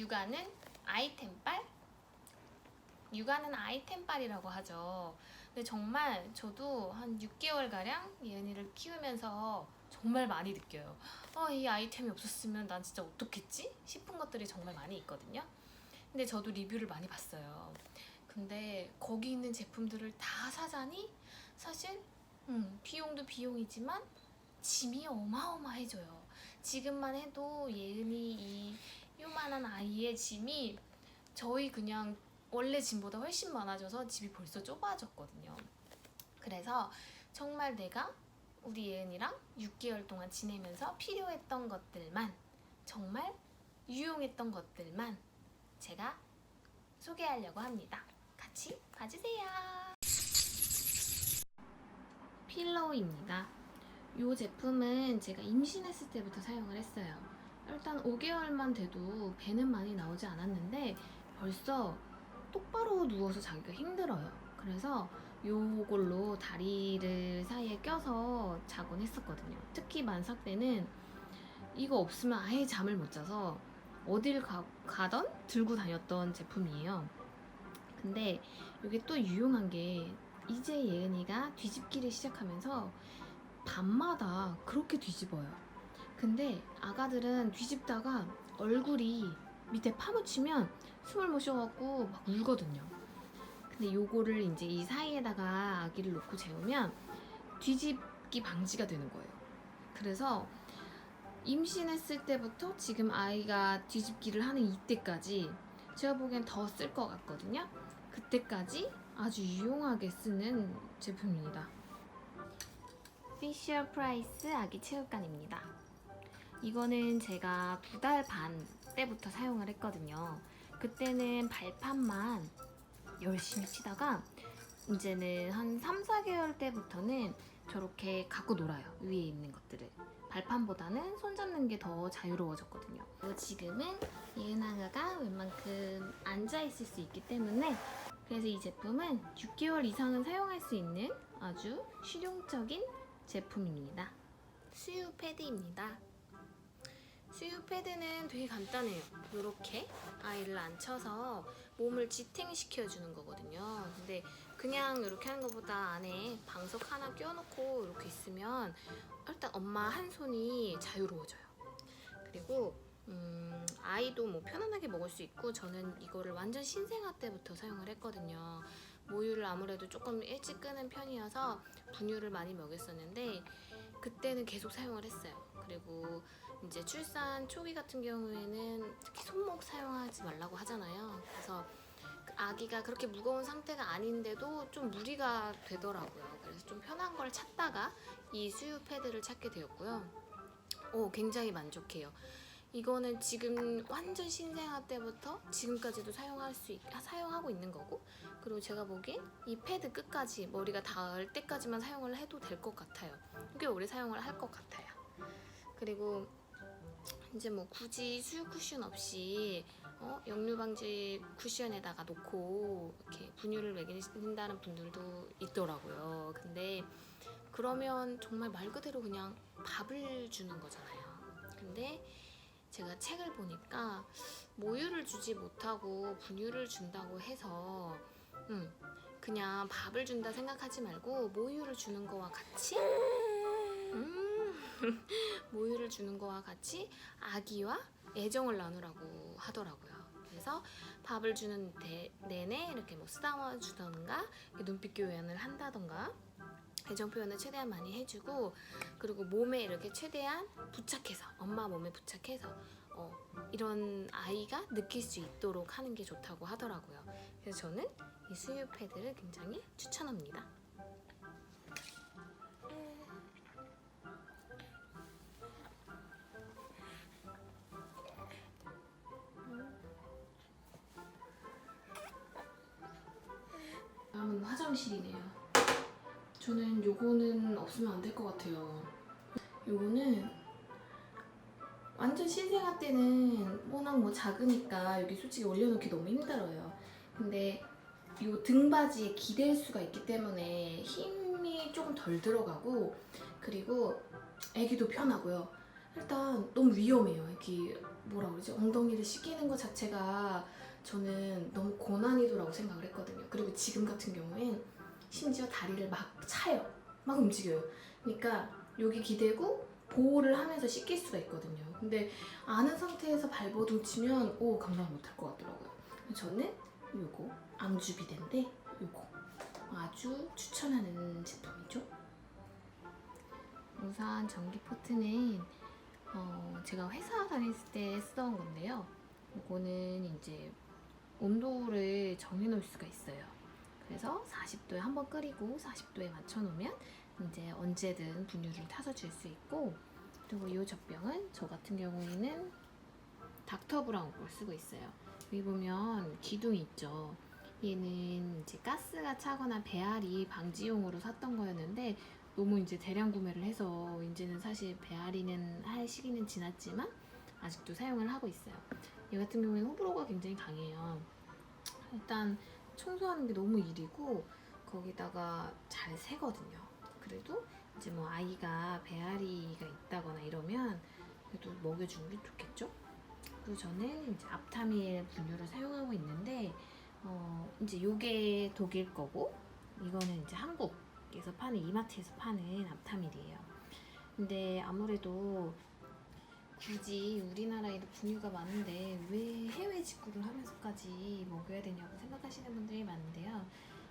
육아는 아이템빨? 육아는 아이템빨이라고 하죠. 근데 정말 저도 한 6개월가량 예은이를 키우면서 정말 많이 느껴요. 아, 이 아이템이 없었으면 난 진짜 어떻겠지? 싶은 것들이 정말 많이 있거든요. 근데 저도 리뷰를 많이 봤어요. 근데 거기 있는 제품들을 다 사자니 사실 음, 비용도 비용이지만 짐이 어마어마해져요. 지금만 해도 예은이 이 요만한 아이의 짐이 저희 그냥 원래 짐보다 훨씬 많아져서 집이 벌써 좁아졌거든요. 그래서 정말 내가 우리 예은이랑 6개월 동안 지내면서 필요했던 것들만 정말 유용했던 것들만 제가 소개하려고 합니다. 같이 봐주세요. 필로우입니다. 이 제품은 제가 임신했을 때부터 사용을 했어요. 일단 5개월만 돼도 배는 많이 나오지 않았는데 벌써 똑바로 누워서 자기가 힘들어요. 그래서 요걸로 다리를 사이에 껴서 자곤 했었거든요. 특히 만삭 때는 이거 없으면 아예 잠을 못 자서 어딜 가, 가던 들고 다녔던 제품이에요. 근데 이게 또 유용한 게 이제 예은이가 뒤집기를 시작하면서 밤마다 그렇게 뒤집어요. 근데 아가들은 뒤집다가 얼굴이 밑에 파묻히면 숨을 못 쉬어갖고 막 울거든요. 근데 요거를 이제 이 사이에다가 아기를 놓고 재우면 뒤집기 방지가 되는 거예요. 그래서 임신했을 때부터 지금 아이가 뒤집기를 하는 이때까지 제가 보기엔 더 쓸 것 같거든요. 그때까지 아주 유용하게 쓰는 제품입니다. 피셔 프라이스 아기 체육관입니다. 이거는 제가 두 달 반 때부터 사용을 했거든요. 그때는 발판만 열심히 치다가 이제는 한 3, 4개월 때부터는 저렇게 갖고 놀아요. 위에 있는 것들을. 발판보다는 손잡는 게 더 자유로워졌거든요. 그리고 지금은 예은아가가 웬만큼 앉아있을 수 있기 때문에 그래서 이 제품은 6개월 이상은 사용할 수 있는 아주 실용적인 제품입니다. 수유 패드입니다. 수유 패드는 되게 간단해요. 이렇게 아이를 앉혀서 몸을 지탱시켜 주는 거거든요. 근데 그냥 이렇게 하는 것보다 안에 방석 하나 껴놓고 이렇게 있으면 일단 엄마 한 손이 자유로워져요. 그리고 음, 아이도 뭐 편안하게 먹을 수 있고 저는 이거를 완전 신생아 때부터 사용을 했거든요. 모유를 아무래도 조금 일찍 끄는 편이어서 분유를 많이 먹였었는데 그때는 계속 사용을 했어요. 그리고 이제 출산 초기 같은 경우에는 특히 손목 사용하지 말라고 하잖아요. 그래서 그 아기가 그렇게 무거운 상태가 아닌데도 좀 무리가 되더라고요. 그래서 좀 편한 걸 찾다가 이 수유 패드를 찾게 되었고요. 오, 굉장히 만족해요. 이거는 지금 완전 신생아 때부터 지금까지도 사용할 수 있, 사용하고 있는 거고 그리고 제가 보기엔 이 패드 끝까지 머리가 닿을 때까지만 사용을 해도 될 것 같아요. 꽤 오래 사용을 할 것 같아요. 그리고 이제 뭐 굳이 수유 쿠션 없이 어? 역류 방지 쿠션에다가 놓고 이렇게 분유를 먹인다는 분들도 있더라고요. 근데 그러면 정말 말 그대로 그냥 밥을 주는 거잖아요. 근데 제가 책을 보니까 모유를 주지 못하고 분유를 준다고 해서 음, 그냥 밥을 준다 생각하지 말고 모유를 주는 거와 같이 음, 모유를 주는 거와 같이 아기와 애정을 나누라고 하더라고요. 그래서 밥을 주는 대- 내내 이렇게 뭐 쓰다듬어 주던가 눈빛 교환을 한다던가 애정 표현을 최대한 많이 해주고 그리고 몸에 이렇게 최대한 부착해서 엄마 몸에 부착해서 어, 이런 아이가 느낄 수 있도록 하는 게 좋다고 하더라고요. 그래서 저는 이 수유 패드를 굉장히 추천합니다. 화장실이네요. 저는 요거는 없으면 안 될 것 같아요. 요거는 완전 신생아 때는 워낙 뭐 작으니까 여기 솔직히 올려놓기 너무 힘들어요. 근데 요 등받이에 기댈 수가 있기 때문에 힘이 조금 덜 들어가고 그리고 애기도 편하고요. 일단 너무 위험해요. 이게 뭐라 그러지? 엉덩이를 씻기는 것 자체가 저는 너무 고난이도라고 생각을 했거든요. 그리고 지금 같은 경우엔 심지어 다리를 막 차요. 막 움직여요. 그러니까 여기 기대고 보호를 하면서 씻길 수가 있거든요. 근데 아는 상태에서 발버둥 치면 오 감당 못할 것 같더라고요. 저는 요거 암주비덴데 요거 아주 추천하는 제품이죠. 우선 전기 포트는 어, 제가 회사 다녔을 때 쓰던 건데요. 이거는 이제 온도를 정해놓을 수가 있어요. 그래서 40도에 한번 끓이고 40도에 맞춰놓으면 이제 언제든 분유를 타서 줄 수 있고 그리고 이 젖병은 저 같은 경우에는 닥터 브라운 걸 쓰고 있어요. 여기 보면 기둥이 있죠. 얘는 이제 가스가 차거나 배앓이 방지용으로 샀던 거였는데 너무 이제 대량 구매를 해서 이제는 사실 배앓이는 할 시기는 지났지만 아직도 사용을 하고 있어요. 얘 같은 경우에는 호불호가 굉장히 강해요. 일단 청소하는 게 너무 일이고 거기다가 잘 새거든요. 그래도 이제 뭐 아이가 배앓이가 있다거나 이러면 그래도 먹여주는 게 좋겠죠? 그리고 저는 이제 앞타밀 분유를 사용하고 있는데 어 이제 요게 독일 거고 이거는 이제 한국에서 파는 이마트에서 파는 앞타밀이에요. 근데 아무래도 굳이 우리나라에도 분유가 많은데 왜 해외 직구를 하면서까지 먹여야 되냐고 생각하시는 분들이 많은데요.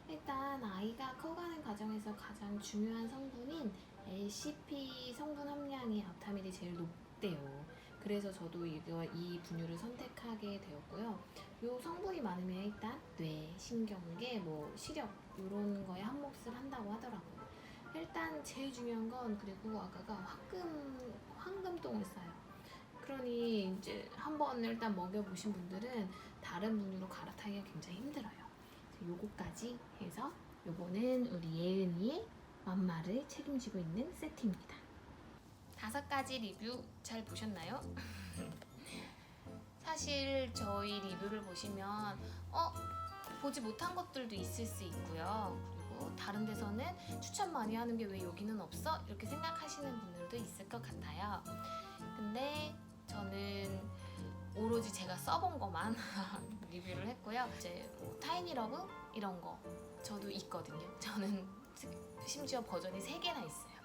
일단 아이가 커가는 과정에서 가장 중요한 성분인 LCP 성분 함량이 앞타밀이 제일 높대요. 그래서 저도 이거 이 분유를 선택하게 되었고요. 요 성분이 많으면 일단 뇌, 신경계, 뭐 시력 이런 거에 한 몫을 한다고 하더라고요. 일단 제일 중요한 건 그리고 아까가 황금 황금똥을 싸요. 그러니 이제 한번 일단 먹여보신 분들은 다른 분유로 갈아타기가 굉장히 힘들어요. 요거까지 해서 요거는 우리 예은이의 맘마를 책임지고 있는 세트입니다. 다섯 가지 리뷰 잘 보셨나요? 사실 저희 리뷰를 보시면 어 보지 못한 것들도 있을 수 있고요. 그리고 다른 데서는 추천 많이 하는 게 왜 여기는 없어? 이렇게 생각하시는 분들도 있을 것 같아요. 근데 저는 오로지 제가 써본 것만 리뷰를 했고요. 이제 뭐 타이니 러브 이런 거 저도 있거든요. 저는 심지어 버전이 3개나 있어요.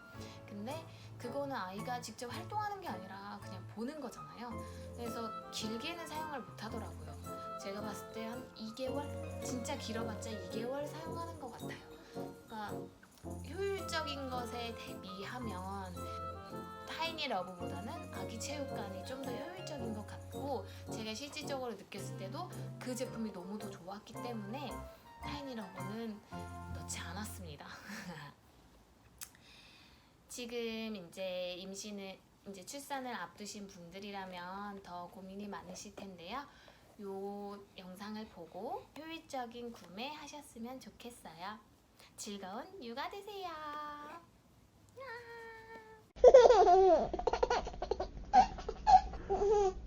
근데 그거는 아이가 직접 활동하는 게 아니라 그냥 보는 거잖아요. 그래서 길게는 사용을 못 하더라고요. 제가 봤을 때 한 2개월? 진짜 길어봤자 2개월 사용하는 것 같아요. 그러니까 효율적인 것에 대비하면 타이니 러브보다는 아기 체육관이 좀 더 효율적인 것 같고 제가 실질적으로 느꼈을 때도 그 제품이 너무 더 좋았기 때문에 타이니 러브는 넣지 않았습니다. 지금 이제 임신을 이제 출산을 앞두신 분들이라면 더 고민이 많으실 텐데요. 요 영상을 보고 효율적인 구매하셨으면 좋겠어요. 즐거운 육아 되세요. 야.